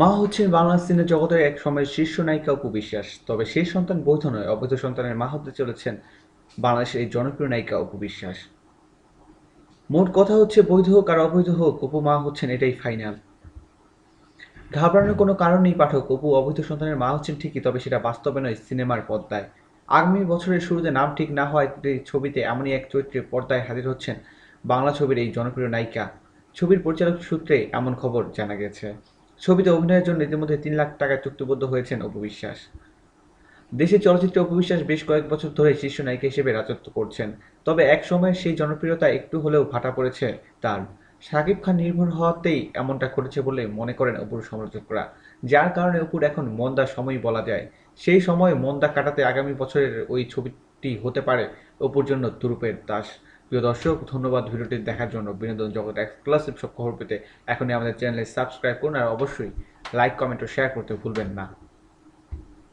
মা হচ্ছেন বাংলা সিনে জগতের এক সময়ের শীর্ষ নায়িকা অপু বিশ্বাস তবে সেই সন্তান বৈধ নয়, অবৈধ সন্তানের মা হতে চলেছেন বাংলাদেশের এই জনপ্রিয় নায়িকা অপু বিশ্বাস মোট কথা হচ্ছে বৈধ হোক আর অবৈধ হোক, অপু মা হচ্ছেন এটাই ফাইনাল। ঘাবড়ানোর কোনো কারণ নেই পাঠক, অপু অবৈধ সন্তানের মা হচ্ছেন ঠিকই, তবে সেটা বাস্তবে নয়, সিনেমার পর্দায়। আগামী বছরের শুরুতে নাম ঠিক না হওয়ায় এই ছবিতে এমনই এক চরিত্রে পর্দায় হাজির হচ্ছেন বাংলা ছবির এই জনপ্রিয় নায়িকা। ছবির পরিচালক সূত্রে এমন খবর জানা গেছে। ছবিতে অভিনয়ের জন্য ইতিমধ্যে তিন লাখ টাকায় চুক্তিবদ্ধ হয়েছেন অপু বিশ্বাস। দেশের চলচ্চিত্রে অপু বিশ্বাস বেশ কয়েক বছর ধরে শীর্ষ নায়িকা হিসেবে রাজত্ব করছেন, তবে এক সময় সেই জনপ্রিয়তা একটু হলেও ভাটা পড়েছে তার। শাকিব খান নির্ভর হওয়াতেই এমনটা ঘটেছে বলে মনে করেন অপুর সমালোচকরা, যার কারণে অপুর এখন মন্দা সময় বলা যায়। সেই সময় মন্দা কাটাতে আগামী বছরের ওই ছবিটি হতে পারে অপুর জন্য তুরুপের দাস। প্রিয় দর্শক, ধন্যবাদ ভিডিওটি দেখার জন্য। বিনোদন জগৎ এক্সক্লুসিভ সব খবর পেতে এখনই আমাদের চ্যানেলে সাবস্ক্রাইব করুন আর অবশ্যই লাইক কমেন্ট ও শেয়ার করতে ভুলবেন না।